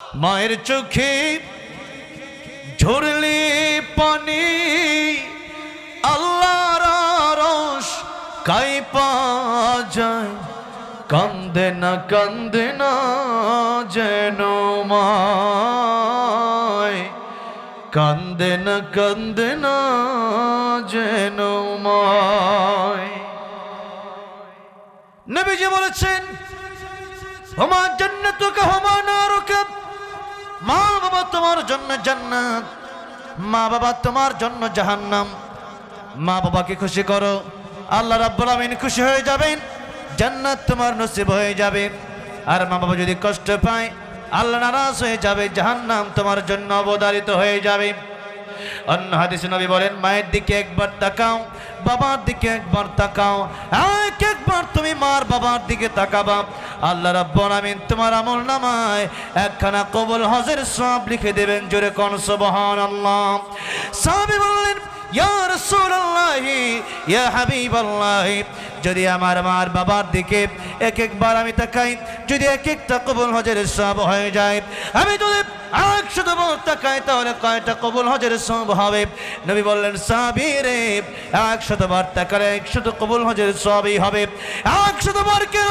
মায়ের চোখে ঝরলে পানি, আল্লাহর রস কাই যায়। কান্দে না কান্দে না যেন মায়। কান্দে না কান্দে না যেন মায়। নবীজি বলেছেন, হুমা জান্নাতুকা, হুমা নারুকা। মা বাবা তোমার জন্য জান্নাত মা বাবা তোমার জন্য জাহান্নাম। মা বাবাকে খুশি করো, আল্লাহ রাব্বুল আমিন খুশি হয়ে যাবেন, জান্নাত তোমার নসিব হয়ে যাবে। আর মা বাবা যদি কষ্ট পায়, আল্লাহ নারাজ হয়ে যাবে, জাহান্নাম তোমার জন্য অবদারিত হয়ে যাবে। অন্য হাদিস নবী বলেন, মায়ের দিকে একবার তাকাও, বাবার দিকে একবার তাকাও। এক একবার তুমি মার বাবার দিকে তাকাবা। আল্লাহ রাব্বুল আমিন তোমার আমল নামায় একখানা কবুল হজের সব লিখে দেবেন জোরে কোন, সুবহানাল্লাহ। সাহাবী বললেন যদি আমার মার বাবার দিকে এক একবার আমি তাকাই, যদি এক একটা কবুল হজের সব হয়ে যায়, আমি যদি একশত বার তাকাই, তাহলে কয়টা কবুল হজের সব হবে? নবী বললেন সাবিরে একশত বার তাকালে একশত কবুল হজের সবই হবে। একশত বার কেন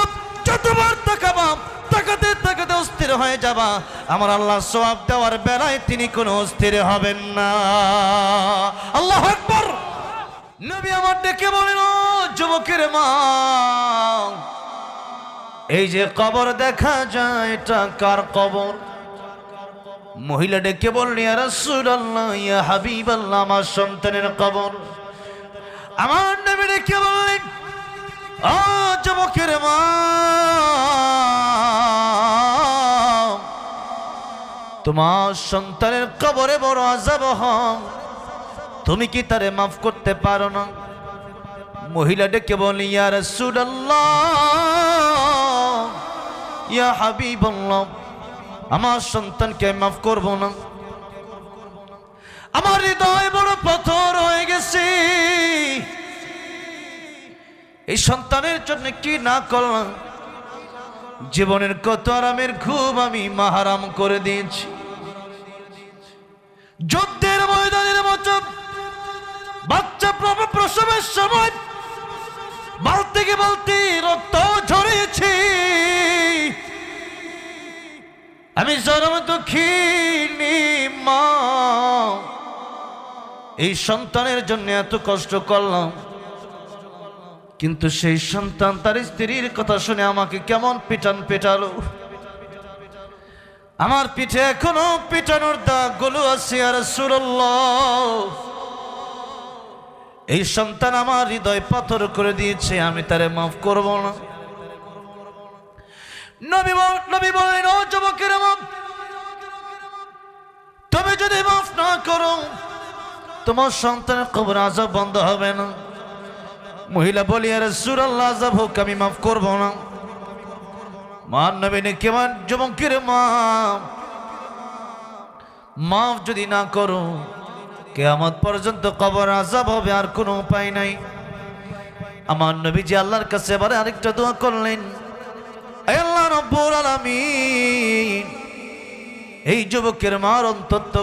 যতবার তাকাবা তাকাতে তাকাতে অস্থির হয়ে যাবা। আমার আল্লাহ সওয়াব দেওয়ার বেলায় তিনি কোনো অস্থির হবেন না। আল্লাহ আকবার। নবী আমার ডেকে বলেন যুবকের মা, এই যে কবর দেখা যায়, এটা কার কবর? মহিলা ডেকে বললি আর রাসূলুল্লাহ, ইয়া হাবিবাল্লাহ, আমার সন্তানের কবর। আমার নবী ডেকে বললেন, ও যুবকের মা তোমার সন্তানের কবরে বড় আজাব তুমি কি তারে মাফ করতে পারো না? মহিলা ডেকে বলি, ইয়া রাসূলুল্লাহ, ইয়া হাবিবাল্লাহ, আমার সন্তানকে মাফ করব না। আমার হৃদয় বড় পাথর হয়ে গেছে। এই সন্তানের জন্য কি না করলাম? জীবনের কত আরামের ঘুম আমি মাহারাম করে দিয়েছি। যুদ্ধের ময়দানের মতো। বাচ্চা প্রসবের সময় বলতে গিয়ে বলতে রক্ত ঝরিয়েছি আমি জনম দুঃখিনী মা। এই সন্তানের জন্য এত কষ্ট করলাম। কিন্তু সেই সন্তান তার স্ত্রীর কথা শুনে আমাকে কেমন পিটান পেটালো। আমার পিঠে এখনও পিটানোর দাগগুলো আছে আর এই সন্তান আমার হৃদয় পাথর করে দিয়েছে, আমি তারে মাফ করব না। নবী নবী বলেন ও যুবকের তুমি যদি মাফ না করো, তোমার সন্তানের কবর আজব বন্ধ হবে না। মহিলা বলি আর সুর আল্লাহ আজব হোক, আমি মাফ করব না। মান নবীনে কেমন যুবকের মা? মাফ যদি না করো, কেয়ামত পর্যন্ত কবর আজাব হবে, আর কোনো উপায় নাই। আমার নবীজি আল্লাহর কাছে এবারে আরেকটা দোয়া করলেন। আল্লাহ রব্বুল আলামিন, এই যুবকের মার অন্তত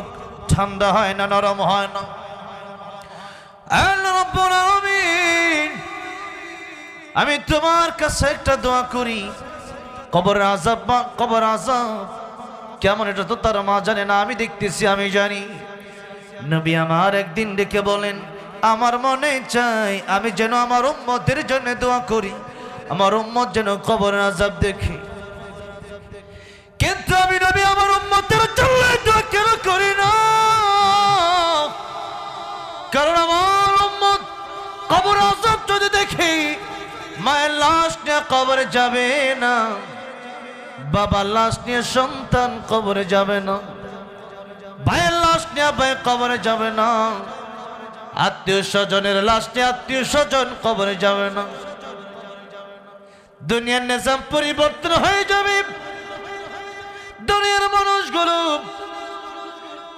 ঠান্ডা হয় না, নরম হয় না। আল্লাহ রব্বুল আমি তোমার কাছে একটা দোয়া করি। কবর আজাব মা- কবর আজাব কেমন এটা তো তার মা জানে না, আমি দেখতেছি, আমি জানি। নবী আমার একদিন ডেকে বলেন, আমার মনে চাই, আমি যেন আমার উম্মতের জন্য দোয়া করি। আমার উম্মত যেন কবর আজাব দেখি। কিন্তু আমি নবী আমার উম্মতের জন্য দোয়া কেন করি না? কারণ আমার উম্মত কবর আজাব যদি দেখি, মায়ের লাশ নিয়ে কবরে যাবে না। বাবার লাশ নিয়ে সন্তান কবরে যাবে না। ভাইয়ের লাশ নিয়ে ভাই কবরে যাবে না। আত্মীয় স্বজনের লাশ নিয়ে আত্মীয় স্বজন কবরে যাবে না। দুনিয়ার নিজাম পরিবর্তন হয়ে যাবে। দুনিয়ার মানুষগুলো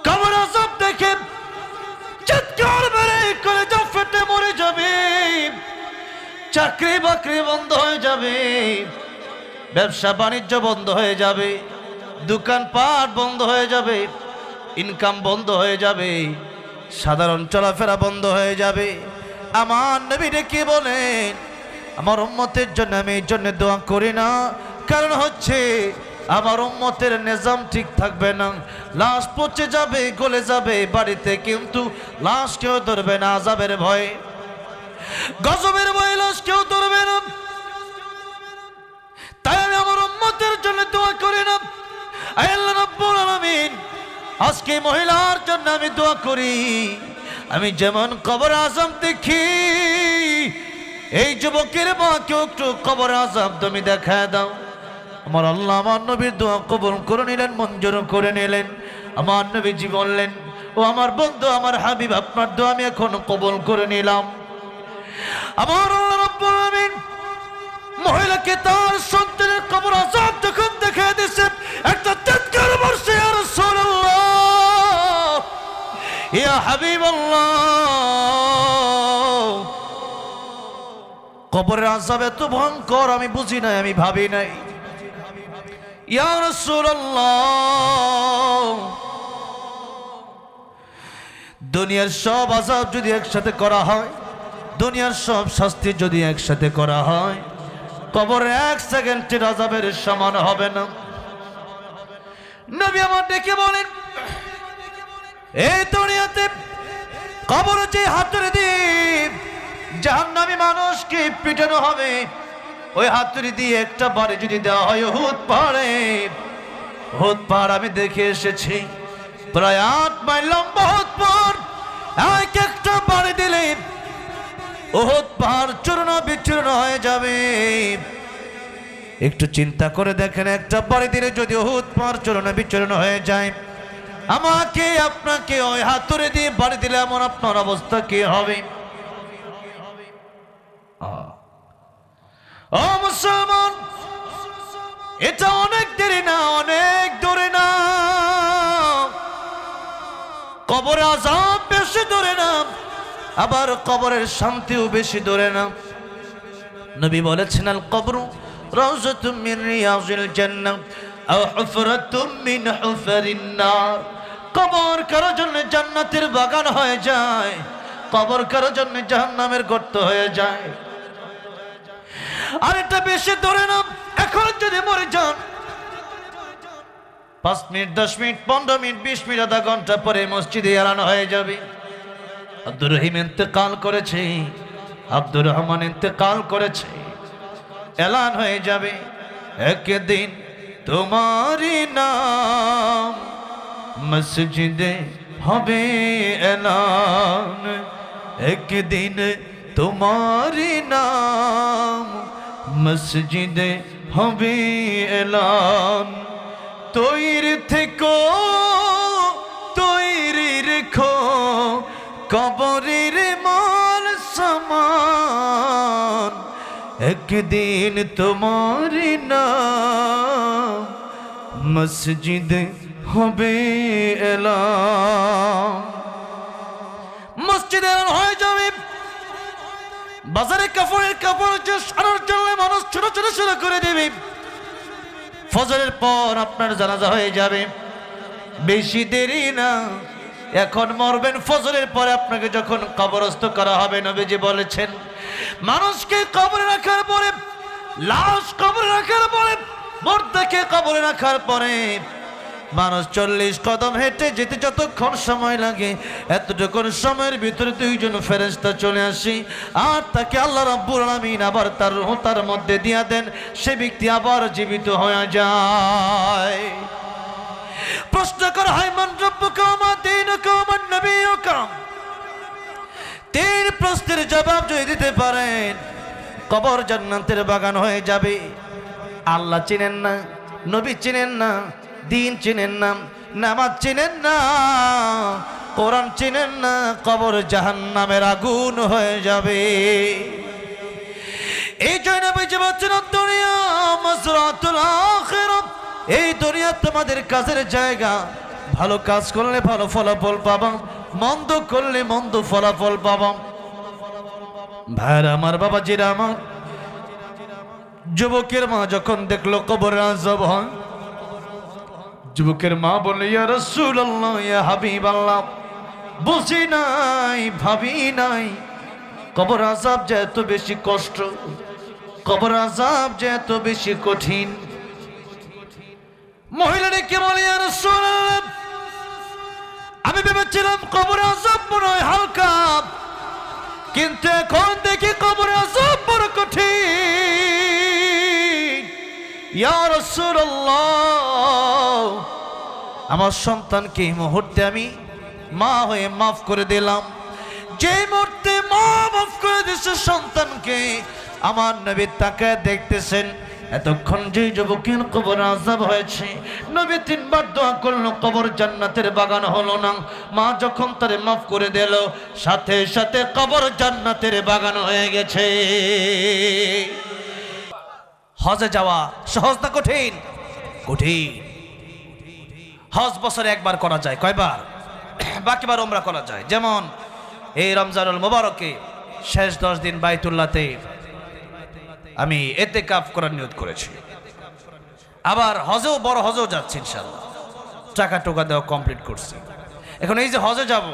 কবর সব দেখে চিৎকার মেরে করে যা ফেটে মরে যাবে। চাকরি বাকরি বন্ধ হয়ে যাবে। ব্যবসা বাণিজ্য বন্ধ হয়ে যাবে, দোকানপাট বন্ধ হয়ে যাবে ইনকাম বন্ধ হয়ে যাবে, সাধারণ চলাফেরা বন্ধ হয়ে যাবে। আমার নবী ডেকে বলেন, আমার উম্মতের জন্য আমি এই জন্য দোয়া করি না। কারণ হচ্ছে, আমার উম্মতের নিজাম ঠিক থাকবে না। লাশ পচে যাবে, গলে যাবে, বাড়িতে কিন্তু লাশ কেউ ধরবে না আজাবের ভয়ে। গজবের ভয়ে লাশ কেউ ধরবে না। তাই আমি আমার উম্মতের জন্য দোয়া করি না। আজকে মহিলার জন্য আমি দোয়া করি। আমি যেমন কবর আজম দেখি, এই যুবকের মাকেও একটু কবর আজম তুমি দেখা দাও। আমার আল্লাহ, আমার নবীর দোয়া কবুল করে নিলেন, মঞ্জুর করে নিলেন। আমার নবীজি বললেন, ও আমার বন্ধু, আমার হাবিব, আপনার দোয়া আমি এখন কবুল করে নিলাম। আমার মহিলাকে তার সন্তানের কবর আজাব যখন দেখে দিছে, একটা চিৎকার বর্ষে আর রাসূলুল্লাহ, ইয়া হাবিবাল্লাহ। কবরের আজাব এত ভয়ঙ্কর, আমি বুঝি নাই, আমি ভাবি নাই। ইয়া রাসূলুল্লাহ, দুনিয়ার সব আজাব যদি একসাথে করা হয়, দুনিয়ার সব শাস্তি যদি একসাথে করা হয় কবর এক সেকেন্ডের আজাবের সমান হবে না। নবী আমার ডেকে বলেন, এই দুনিয়াতে কবর যে হাতুড়ি দ্বীপ, জাহান্নামী মানুষকে পিটানো হবে। ওই হাতুড়ি দিয়ে একটা বাড়ি যদি দেওয়া হয় হুদ পাহাড়ে। হুদ পাহাড় আমি দেখে এসেছি। প্রায় আট মাইল লম্বা হুদ পাহাড়। ওহদ পাহাড় চূর্ণ বিচূর্ণ হয়ে যাবে। একটু চিন্তা করে দেখেন, একটা বাড়ি দিলে যদি ওহুদ পাহাড় চূর্ণ বিচূর্ণ হয়ে যায়, আমাকে, আপনাকে ওই হাতুড়ে দিয়ে বাড়ি দিলে এমন আপনার অবস্থা কি হবে? মুসলমান, এটা অনেক দেরি না, অনেক দূরে না। কবর আজাব বেশি দূরে না। আবার কবরের শান্তিও বেশি দূরে না। নবী বলেছেন, আল কবরু রাউজাতুম মিন রিয়াজিল জান্নাহ আও হুফরাতুম মিন হুফারিন নার। কবর কারও জন্য জান্নাতের বাগান হয়ে যায়, কবর কারও জন্য জাহান্নামের গর্ত হয়ে যায়। আর এটা বেশি ধরে না, এখন যদি মরে যান, পাঁচ মিনিট, দশ মিনিট, পনেরো মিনিট, বিশ মিনিট, আধা ঘণ্টা পরে মসজিদে এড়ানো হয়ে যাবে। আব্দুর রহিম ইন্তেকাল করেছে, আব্দুর রহমান ইন্তেকাল করেছে। এলান হয়ে যাবে একদিন তোমারই নাম। মসজিদে হবে এলান একদিন তোমারই নাম। মসজিদে হবে এলান, তৈরি থেকো কবরের মাল সমান। একদিন তোমার নাম মসজিদ হবে এলাম। মসজিদে হয়ে যাবে। বাজারে কাপড়ের কাপড় যে সারার জন্য মানুষ ছোট ছোট শুরু করে দেবে। ফজরের পর আপনার জানাজা হয়ে যাবে। বেশি দেরি না। এখন মরবেন ফজরের পরে আপনাকে যখন কবরস্থ করা হবে, নবীজি বলেছেন, মানুষকে কবরে রাখার পরে, লাশ কবরে রাখার পরে, মর্দাকে কবরে রাখার পরে মানুষ চল্লিশ কদম হেঁটে যেতে যতক্ষণ সময় লাগে, এতটুকুন সময়ের ভিতরে দুইজন ফেরেস্তা চলে আসি, আর তাকে আল্লাহ রাব্বুল আলামিন আবার তার তার মধ্যে দিয়া দেন, সে ব্যক্তি আবার জীবিত হয়ে যায়। প্রশ্ন করা হয়, মান তিন প্রশ্নের জবাব যদি দিতে পারেন, কবর জান্নাতের বাগান হয়ে যাবে। আল্লাহ চিনেন না, নবী চিনেন না, দিন চিনেন না, নামাজ চিনেন না, কোরআন চিনেন না, কবর জাহান্নামের আগুন হয়ে যাবে। এই জন্য বেঁচে বলছেন দুনিয়া মজরাতুল আখিরাত। এই দুনিয়া তোমাদের কাজের জায়গা। ভালো কাজ করলে ভালো ফলাফল পাবা, মন্দ করলে মন্দ ফলাফল পাবা। ভাইরা আমার বাবা জিরা আমার, যুবকের মা যখন দেখল কবর আজব হয়, যুবকের মা বলে ইয়া রাসূলুল্লাহ, ইয়া হাবিবাল্লাহ। বুঝি নাই, ভাবি নাই, কবর আজাব যে এত বেশি কষ্ট, কবর আজাব যে এত বেশি কঠিন। মহিলাটিকে বলে রাসূলুল্লাহ? আমি ভেবেছিলাম কবরে আজাব মনে হালকা। কিন্তু এখন দেখি কবরে আজাব বড় কঠিন। ইয়া রাসূলুল্লাহ, আমার সন্তানকে এই মুহূর্তে আমি মা হয়ে মাফ করে দিলাম। যে মুহূর্তে মা মাফ করে দিছে সন্তানকে, আমার নবী তাকে দেখতেছেন এতক্ষণ যে যুবকের কবর আজাব হয়েছে, নবী তিনবার দোয়া করল, কবর জান্নাতের বাগান হলো না। মা যখন তারে মাফ করে দিল, সাথে সাথে কবর জান্নাতের বাগান হয়ে গেছে। হজে যাওয়া সহজ না কঠিন? কঠিন। হজ বছরে একবার করা যায়, কয়বার? বাকিবার ওমরা করা যায়। যেমন এই রমজানুল মোবারকে শেষ দশ দিন বাইতুল্লাতে আমি এতে কাপ করার নিয়ত করেছি। আবার হজেও বড় হজেও যাচ্ছি ইনশাল্লাহ টাকা টোকা দেওয়া কমপ্লিট করছি। এখন এই যে হজে যাব,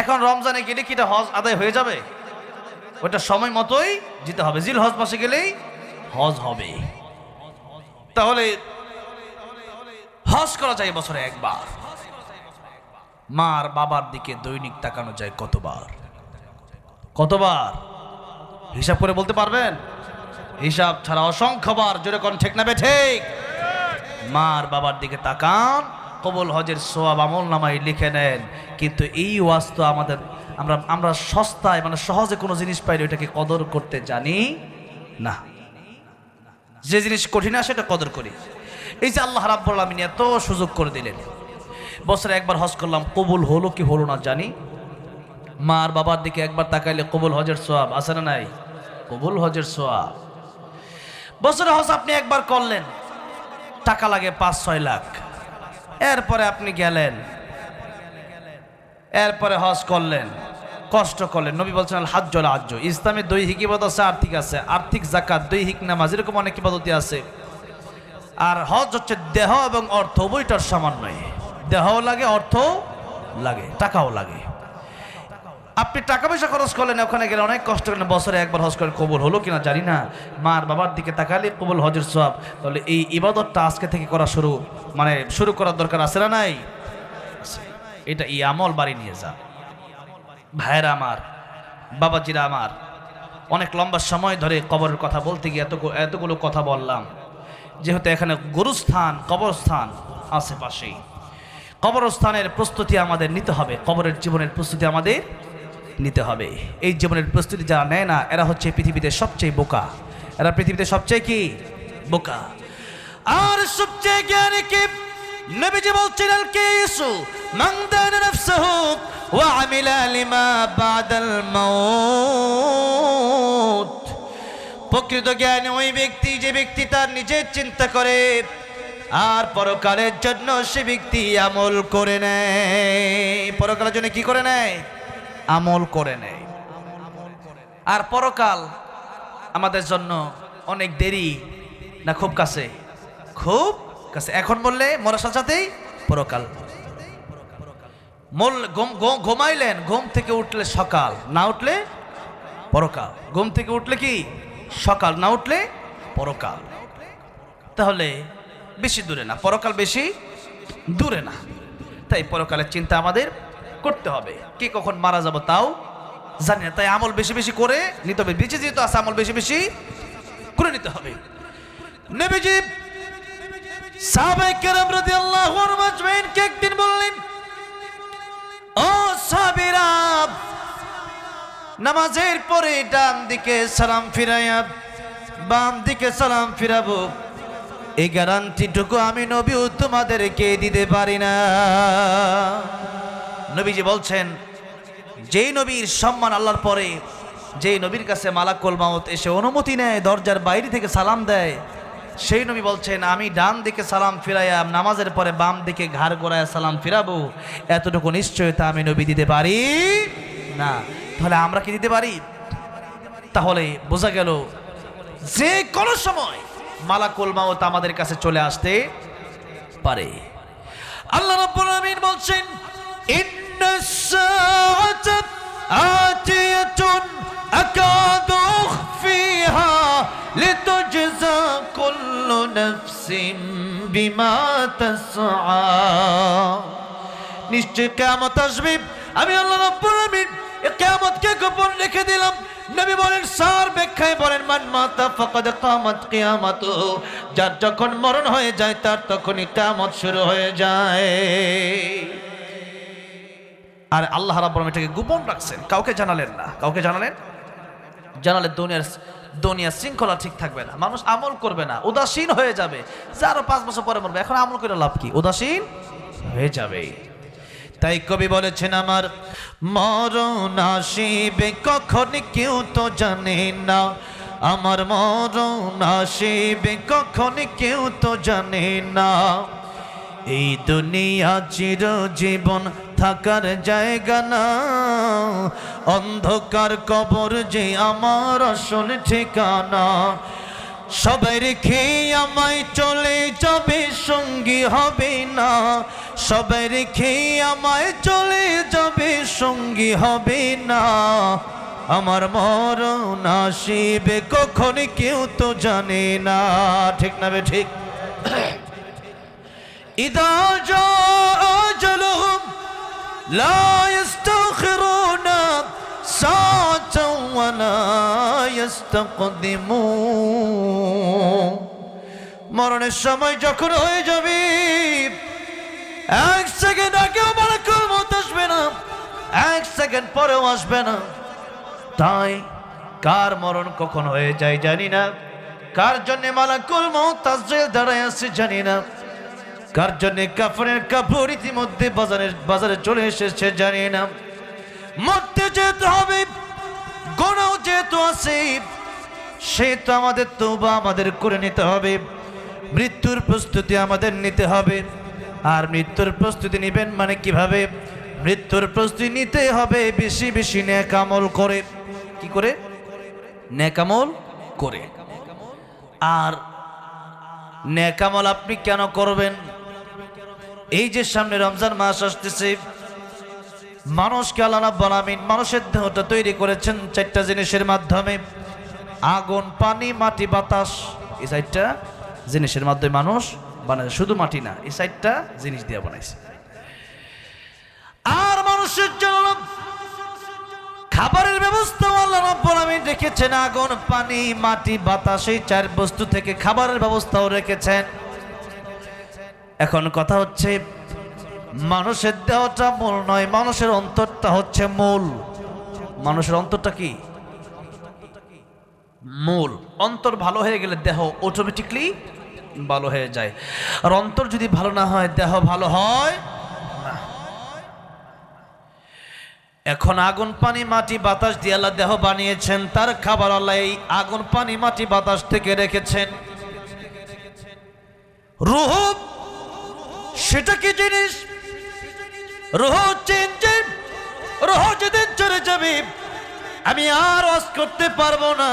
এখন রমজানে গেলে কি এটা হজ আদায় হয়ে যাবে? ওটা সময় মতোই যেতে হবে। জিল হজ মাসে গেলেই হজ হবে। তাহলে হজ করা যায় বছরে একবার। মার বাবার দিকে দৈনিক তাকানো যায় কতবার? কতবার? হিসাব করে বলতে পারবেন? হিসাব ছাড়া অসংখ্যবার জোরে কোন ঠিক না ঠিক? মার বাবার দিকে তাকান, কবল হজের সোয়াব আমল নামাই লিখে নেন। কিন্তু এই ওয়াজ তো আমাদের, আমরা আমরা সস্তায় মানে সহজে কোনো জিনিস পাইলে ওটাকে কদর করতে জানি না। যে জিনিস কঠিন আসে এটা কদর করি। এই যে আল্লাহ রাব্বুল আলামিন এত সুযোগ করে দিলেন। বছরে একবার হজ করলাম, কবুল হলো কি হলো না জানি। মার বাবার দিকে একবার তাকাইলে কবুল হজের সোয়াব আছে না নাই? কবুল হজের সোয়া বছরে হজ আপনি একবার করলেন, টাকা লাগে পাঁচ, ছয় লাখ। এরপরে আপনি গেলেন, এরপরে হজ করলেন, কষ্ট করলেন। নবী বলছেন আল হাজ্জল আজ্জ ইসলামের দৈহিক ইবাদত আছে, আর্থিক আছে। আর্থিক জাকাত দৈহিক নামাজ, এরকম অনেক ইবাদতি আছে। আর হজ হচ্ছে দেহ এবং অর্থ, উভয়টার সামান্যই দেহও লাগে, অর্থও লাগে, টাকাও লাগে। আপনি টাকা পয়সা খরচ করলেন, ওখানে গেলে অনেক কষ্ট করলেন, বছরে একবার হজ করেন কবুল হলো কিনা জানি না। মার বাবার দিকে তাকালে কবুল হজের সব তাহলে এই ইবাদতটা আজকে থেকে করা শুরু মানে শুরু করার দরকার আছে না নাই? এটা এই আমল বাড়ি নিয়ে যা। ভাইয়েরা আমার, বাবাজিরা আমার, অনেক লম্বা সময় ধরে কবরের কথা বলতে গিয়ে এত এতগুলো কথা বললাম। যেহেতু এখানে গুরুস্থান, কবরস্থান আশেপাশেই কবরস্থানের প্রস্তুতি আমাদের নিতে হবে, কবরের জীবনের প্রস্তুতি আমাদের নিতে হবে। এই জীবনের প্রস্তুতি যারা নেয় না, এরা হচ্ছে পৃথিবীতে সবচেয়ে বোকা। এরা পৃথিবীতে সবচেয়ে কি? বোকা। আর সবচেয়ে জ্ঞানী কি? নবীজি বলছেন আল কিসু মান দানা নাফসাহু ওয়া আমিলা লিমা বাদাল মাউত। প্রকৃত জ্ঞানী ওই ব্যক্তি, যে ব্যক্তি তার নিজের চিন্তা করে, আর পরকালের জন্য সে ব্যক্তি আমল করে নেয়। পরকালের জন্য কি করে নেয়? আমল করে নেয়। আর পরকাল আমাদের জন্য অনেক দেরি না খুব কাছে? খুব কাছে। এখন বললে মরার সাথে সাথেই পরকাল। মল ঘুম- ঘুম- ঘুমাইলেন, ঘুম থেকে উঠলে সকাল, না উঠলে পরকাল। ঘুম থেকে উঠলে কি? সকাল, না উঠলে পরকাল। তাহলে বেশি দূরে না, পরকাল বেশি দূরে না। তাই পরকালের চিন্তা আমাদের করতে হবে। কে কখন মারা যাব তাও জানি না। তাই আমল বেশি বেশি করে নিতে হবে। বেঁচে যেহেতু আছে, আমল বেশি বেশি করে নিতে হবে। নবীজি সাহাবায়ে কেরাম রাদিয়াল্লাহু আনহুম আজমাইনকে একদিন বললেন, ও সাহাবীরা, নামাজের পরে ডান দিকে সালাম ফিরাইয়া, বাম দিকে সালাম ফিরাবো। এই গ্যারান্টিটুকু আমি নবী তোমাদেরকে দিতে পারি না। নবীজি বলছেন, যেই নবীর সম্মান আল্লাহর পরে, যেই নবীর কাছে মালাকুল মাউত এসে অনুমতি নেয়, দরজার বাইরে থেকে সালাম দেয়, সেই নবী বলছেন, আমি ডান দিকে সালাম ফিরাইয়া নামাজের পরে বাম দিকে ঘাড় গোড়ায় সালাম ফিরাবো, এতটুকু নিশ্চয়তা আমি নবী দিতে পারি না। তাহলে আমরা কি দিতে পারি? তাহলে বোঝা গেল, যে কোনো সময় মালাকুল মাউত আমাদের কাছে চলে আসতে পারে। আল্লাহ রাব্বুল আলামিন বলছেন সাআতা আতিয়াতুন আকাদু উখফিহা লিতুজজা কুল্লু নাফসিন বিমা তাসআ নিশ্চয় কিয়ামত আসবে। আমি আল্লাহ রাব্বুল আলামিন এই কিয়ামতকে গোপন রেখে দিলাম। নবী বলেন, সার ব্যাখ্যায় বলেন, মান মাতা ফাকাদ কামাত কিয়ামাতু। যার যখন মরণ হয়ে যায়, তার তখনই কিয়ামত শুরু হয়ে যায়। আর আল্লাহ রাব্বুল এটাকে গোপন রাখছেন। কাউকে জানালেন না। কাউকে জানালেন? জানালে দুনিয়ার দুনিয়ার শৃঙ্খলা ঠিক থাকবে না। মানুষ আমল করবে না। উদাসীন হয়ে যাবে। যে পাঁচ বছর পরে মরবে। এখন আমল করে লাভ কি? উদাসীন হয়ে যাবে। তাই কবি বলেছেন, আমার মরণ আসিবে কখন কেউ তো জানে না। আমার মরণ আসিবে কখন কেউ তো জানে না। এই দুনিয়া চির জীবন থাকার জায়গা না। অন্ধকার কবর যে আমার আসল ঠিকানা। সবাই রেখে আমায় চলে যাবে, সঙ্গী হবে না। সবাই রেখে আমায় চলে যাবে, সঙ্গী হবে না। আমার মরণ আসিবে, কখন কেউ তো জানে না। ঠিক না বে, ঠিক। ইদা لا يستأخرون ساعة ولا يستقدمون মরণের সময় যখন হয়ে যাবে এক সেকেন্ড আগেও মালাকুল মত আসবে না এক সেকেন্ড পরেও আসবে না তাই কার মরণ কখন হয়ে যায় জানি না কার জন্য মালাকুল মত তাজরাইল দাঁড়ায় আছে জানি না কার জন্য কাফনের কাপড় ইতিমধ্যে বাজারে বাজারে চলে এসেছে জানি না। মরতে যেতে হবে, গোনাও যেহেতু আছে, সে তো আমাদের তৌবা আমাদের করে নিতে হবে। মৃত্যুর প্রস্তুতি আমাদের নিতে হবে। আর মৃত্যুর প্রস্তুতি নেবেন মানে কীভাবে? মৃত্যুর প্রস্তুতি নিতে হবে বেশি বেশি ন্যাকামল করে। কি করে? ন্যাকামল করে। আর ন্যাকামল আপনি কেন করবেন? এই যে সামনে রমজান মাস আসতেছে, মানুষকে আল্লাহ রাব্বুল আমিন মানুষের দেহটা তৈরি করেছেন চারটা জিনিসের মাধ্যমে। আগুন, পানি, মাটি, বাতাস, এই চারটা জিনিসের মাধ্যমে মানুষ বানায়। শুধু মাটি না, এই চারটা জিনিস দিয়ে বানাইছে। আর মানুষের জন্য খাবারের ব্যবস্থা আল্লাহ রাব্বুল আমিন রেখেছেন। আগুন, পানি, মাটি, বাতাস, এই চার বস্তু থেকে খাবারের ব্যবস্থাও রেখেছেন। এখন কথা হচ্ছে, মানুষের দেহটা মূল নয়, মানুষের অন্তরটা হচ্ছে মূল। মানুষের অন্তরটা কি? মূল। অন্তর ভালো হয়ে গেলে দেহ অটোমেটিকলি ভালো হয়ে যায়। আর অন্তর যদি ভালো না হয়, দেহ ভালো হয় এখন আগুন, পানি, মাটি, বাতাস দিয়ে আল্লাহ দেহ বানিয়েছেন। তার খাবার আল্লাহ এই আগুন, পানি, মাটি, বাতাস থেকে রেখেছেন। রুহ সেটা কি জিনিস? রোহ চেঞ্জে রোহ যেদিন চলে যাবে, আমি আর ওয়াজ করতে পারব না,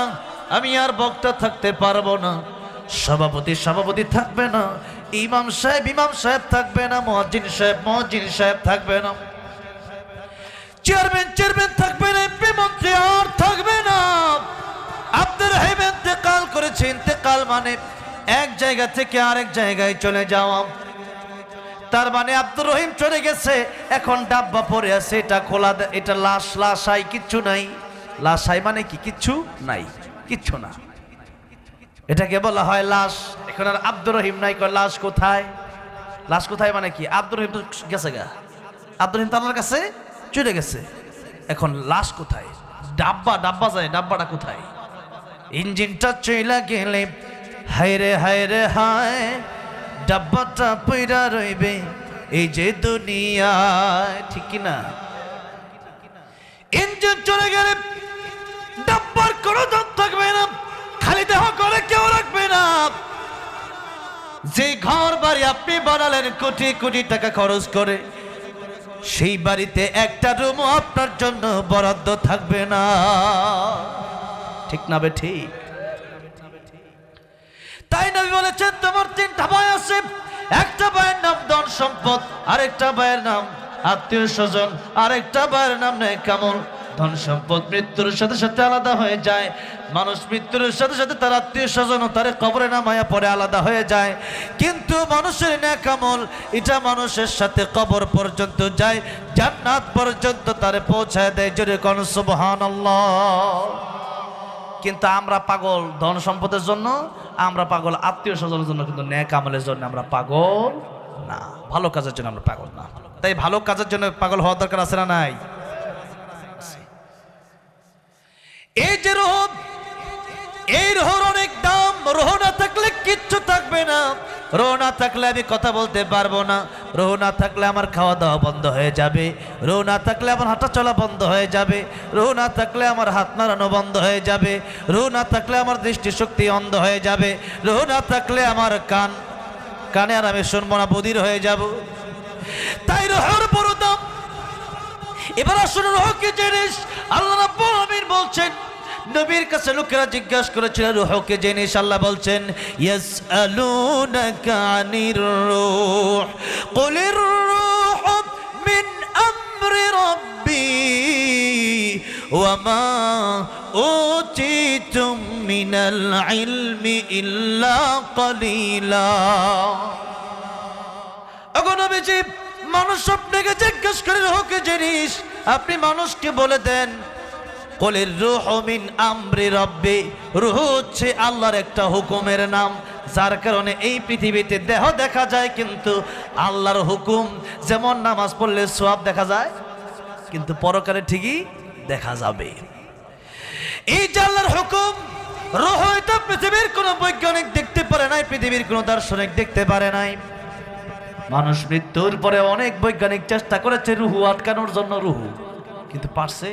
আমি আর বক্তা থাকতে পারব না। সভাপতি সভাপতি থাকবে না, ইমাম সাহেব ইমাম সাহেব থাকবে না মহাজিন সাহেব মহাজিন সাহেব থাকবে না। চেয়ারম্যান চেয়ারম্যান থাকবে না, এমপি মন্ত্রী আর থাকবে না। আপনার হেব ইন্তেকাল করেছে, ইন্তেকাল মানে এক জায়গা থেকে আরেক জায়গায় চলে যাওয়া। তার মানে আব্দুর রহিম চলে গেছে। এখন ডাব্বা পড়ে আছে, এটা খোলা এটা লাশ লাশাই কিচ্ছু নাই। লাশাই মানে কি? কিচ্ছু নাই, কিচ্ছু না। এটাকে বলা হয় লাশ। এখন আর আব্দুর রহিম নাই, কয় লাশ কোথায়? লাশ কোথায় মানে কি? আব্দুর রহিম গেছে গা। আব্দুর রহিম তার কাছে চলে গেছে। এখন লাশ কোথায়? ডাব্বা ডাব্বা যায়, ডাব্বাটা কোথায়? ইঞ্জিনটা চইলা গেলে হায় রে হায় রে হায়। ডাব্বাটা পইরা রইবে এই যে দুনিয়ায় ঠিক না? ইঞ্জিন চলে গেলে ডাব্বার কোনো দাম থাকবে না, খালি দেহ করে কেউ রাখবে না। যে ঘর বাড়ি আপনি বানালেন, কোটি কোটি টাকা খরচ করে, সেই বাড়িতে একটা রুমও আপনার জন্য বরাদ্দ থাকবে না। ঠিক না বে ঠিক? তাই নবী বলেছেন, তোমার তিনটা ভয় আছে। একটা ভাইয়ের নাম ধন সম্পদ, আরেকটা ভাইয়ের নাম আত্মীয় স্বজন, আরেকটা ভাইয়ের নাম নেই কামল ধন সম্পদ মৃত্যুর সাথে সাথে আলাদা হয়ে যায়। মানুষ মৃত্যুর সাথে সাথে তার আত্মীয় স্বজন তার কবরে নামায়া পরে আলাদা হয়ে যায়। কিন্তু মানুষের ন্যাকামল এটা মানুষের সাথে কবর পর্যন্ত যায়, জান্নাত পর্যন্ত তারে পৌঁছায় দেয়। জোরে কোন, সুবহানাল্লাহ। কিন্তু আমরা পাগল ধন সম্পদের জন্য, আমরা পাগল আত্মীয় স্বজনের জন্য, কিন্তু ন্যাক আমলের জন্য আমরা পাগল না। ভালো কাজের জন্য আমরা পাগল না। তাই ভালো কাজের জন্য পাগল হওয়ার দরকার আছে না নাই? এই যে রোহ, এই রোহর অনেক দাম, রোহ না থাকলে কিচ্ছু থাকবে না। রোহ না থাকলে আমি কথা বলতে পারব না। রোহ না থাকলে আমার খাওয়া দাওয়া বন্ধ হয়ে যাবে। রোহ না থাকলে আমার হাঁটা চলা বন্ধ হয়ে যাবে। রোহ না থাকলে আমার হাত নাড়ানো বন্ধ হয়ে যাবে। রোহ না থাকলে আমার দৃষ্টিশক্তি অন্ধ হয়ে যাবে। রোহ না থাকলে আমার কান, কানে আর আমি শুনব না বদির হয়ে যাব। তাই রোহর বড় দাম এবার আসলে রোহ কি জিনিস আল্লাহ বলছেন নবীর কাছে লোকেরা জিজ্ঞাসা করেছিল, রুহকে জিনিস আল্লাহ বলছেন, ইয়াসআলুনাকা আনির রূহ। কুলির রূহ মিন আমরি রাব্বি, ওয়ামা উতিতুম মিনাল ইলমি ইল্লা কলিলা। এখন নবীজি, মানুষ আপনাকে জিজ্ঞেস করে, রোহকে জিনিস আপনি মানুষকে বলে দেন কলের রুহ মিন আমরি রব্বি। রুহ হচ্ছে আল্লাহর একটা হুকুমের নাম। যার কারণে এই পৃথিবীতে দেহ দেখা যায়, কিন্তু আল্লাহর হুকুম, যেমন নামাজ পড়লে সোয়াব দেখা যায়, কিন্তু পরকালে ঠিকই দেখা যাবে। এই যে আল্লাহর হুকুম, রুহ হয়তো পৃথিবীর কোনো বৈজ্ঞানিক দেখতে পারে নাই, পৃথিবীর কোনো দার্শনিক দেখতে পারে নাই। মানুষ মৃত্যুর পরে অনেক বৈজ্ঞানিক চেষ্টা করেছে রুহু আটকানোর জন্য, রুহু। কিন্তু পারছে?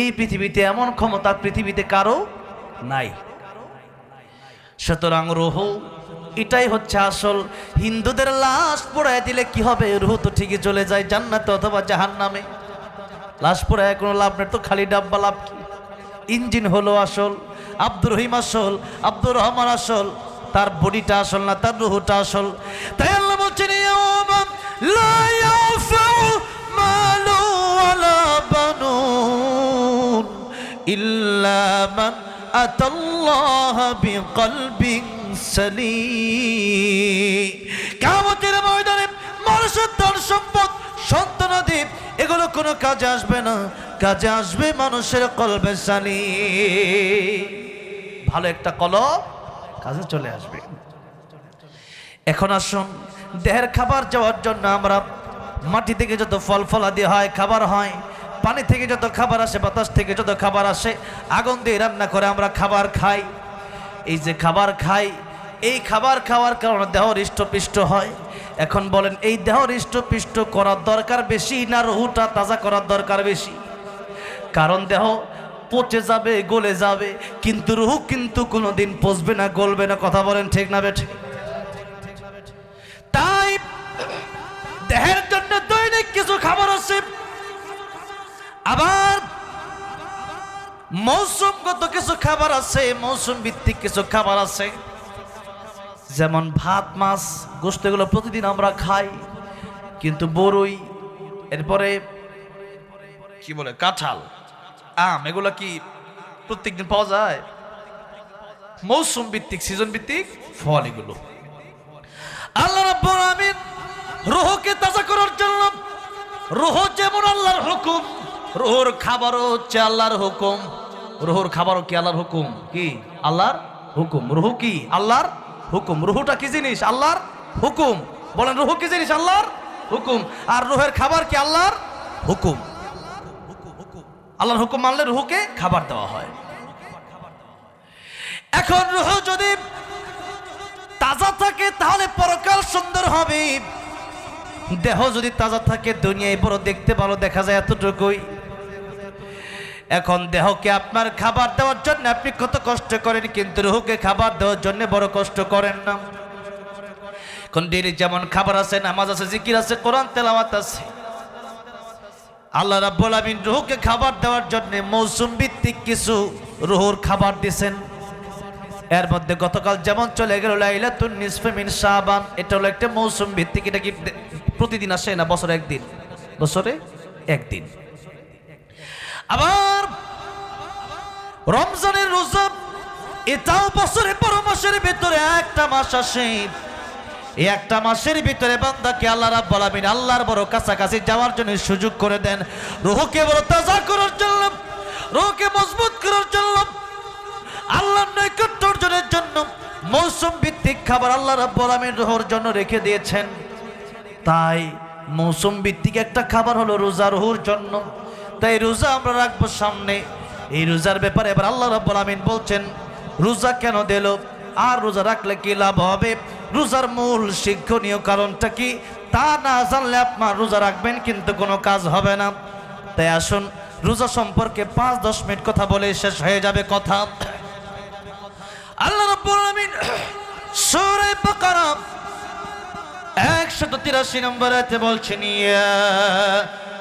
এই পৃথিবীতে এমন ক্ষমতা পৃথিবীতে কারও নাই। সুতরাং রুহু, এটাই হচ্ছে আসল। হিন্দুদের লাশ পোড়ায় দিলে কি হবে? রুহু তো ঠিকই চলে যায় জান্নাতে অথবা জাহান নামে লাশ পোড়ায় কোনো লাভ নেই, তো খালি ডাব্বা লাভ কি? ইঞ্জিন হলো আসল, আব্দুর রহিম আসল, আব্দুর রহমান আসল, তার বডিটা আসল না, তার রুহুটা আসল। তাই আল্লাহ বলছেন ইয়াওমা বানুন ইল্লা মান আতাল্লাহ বিকলবিন সালিম। কিয়ামতের ময়দানে মানুষের ধন সম্পদ সন্তানাদি এগুলো কোনো কাজে আসবে না। কাজে আসবে মানুষের কলবে সালি ভালো একটা কলব কাজে চলে আসবে। এখন আসুন, দেহের খাবার যাওয়ার জন্য আমরা মাটি থেকে যত ফল ফলাদি হয়, খাবার হয় পানি থেকে যত খাবার আসে, বাতাস থেকে যত খাবার আসে, আগুন দিয়ে রান্না করে আমরা খাবার খাই। এই যে খাবার খাই, এই খাবার খাওয়ার কারণে দেহ হৃষ্টপুষ্ট হয়। এখন বলেন, এই দেহ হৃষ্টপুষ্ট করার দরকার বেশি না রুহুটা তাজা করার দরকার বেশি? কারণ দেহ পচে যাবে, গলে যাবে, কিন্তু রুহু কিন্তু কোনো দিন পচবে না, গলবে না, কথা বলেন ঠিক না বেঠে? তাই দেহের জন্য দৈনিক কিছু খাবার আছে আবার মৌসুমগত কিছু খাবার আছে মৌসুম ভিত্তিক কিছু খাবার আছে। যেমন ভাত, মাছ গোস্ত এগুলো প্রতিদিন আমরা খাই, কিন্তু বড়ই এরপরে কি বলে, কাঁঠাল, আম, এগুলো কি প্রত্যেকদিন পাওয়া যায়? মৌসুম ভিত্তিক সিজন ভিত্তিক ফল এগুলো। আল্লাহ রাব্বুল রুহকে তাজা করার জন্য, রুহ যেমন আল্লাহর হুকুম রুহুর খাবারও হচ্ছে আল্লাহর হুকুম। রোহর খাবারও কি আল্লাহর হুকুম? কি? আল্লাহর হুকুম। রুহু কি? আল্লাহর হুকুম। রুহুটা কি জিনিস? আল্লাহর হুকুম। বলেন রুহু কি জিনিস? আল্লাহর হুকুম। আর রুহের খাবার কি আল্লাহর হুকুম? আল্লাহর হুকুম মানলে রুহুকে খাবার দেওয়া হয়। এখন রুহ যদি তাজা থাকে তাহলে পরকাল সুন্দর হবে। দেহ যদি তাজা থাকে দুনিয়ায় বড় দেখতে ভালো দেখা যায় এতটুকুই। এখন দেহকে আপনার খাবার দেওয়ার জন্য আপনি কত কষ্ট করেন, কিন্তু রুহকে খাবার দেওয়ার জন্য বড় কষ্ট করেন না। এখন ডেলি যেমন খাবার আছে, নামাজ আছে, জিকির আছে, কোরআন, তেলাওয়াত আছে। আল্লাহ রাব্বুল আমিন রুহকে খাবার দেওয়ার জন্য মৌসুম ভিত্তিক কিছু রুহুর খাবার দিছেন এর মধ্যে গতকাল যেমন চলে গেল, লাইলাতুন নিসফে মিন শাবান। এটা হলো একটা মৌসুম ভিত্তিক, এটা কি প্রতিদিন আসে না বছরে একদিন? বছরে একদিন। আবার রমজানের রোজা, এটাও বছরে বড় মাসের ভিতরে একটা মাস আসে। এই একটা মাসের ভিতরে বান্দাকে আল্লাহ রাব্বুল আলামিন আল্লাহর বড় কাছাকাছি যাওয়ার জন্য সুযোগ করে দেন। রুহকে বড় তাজা করার জন্য, রুহকে মজবুত করার জন্য, আল্লাহর নৈকট্য অর্জনের জন্য মৌসুম ভিত্তিক খাবার আল্লাহ রাব্বুল আলামিন রুহর জন্য রেখে দিয়েছেন। তাই মৌসুম ভিত্তিক একটা খাবার হলো রোজা রুহুর জন্য। তাই রোজা আমরা রাখব সামনে। এই রোজার ব্যাপারে এবার আল্লাহ রাব্বুল আমিন বলছেন, রোজা কেন দিল? আর রোজা রাখলে কি লাভ হবে? রোজার মূল শিক্ষণীয় কারণটা কি? তা না জানলে আপনার রোজা রাখবেন কিন্তু কোনো কাজ হবে না। তাই আসুন, রোজা সম্পর্কে পাঁচ দশ মিনিট কথা বলে শেষ হয়ে যাবে কথা। আল্লাহ রাব্বুল আমিন সূরা বাকারা একশত তিরাশি নম্বর আয়াতে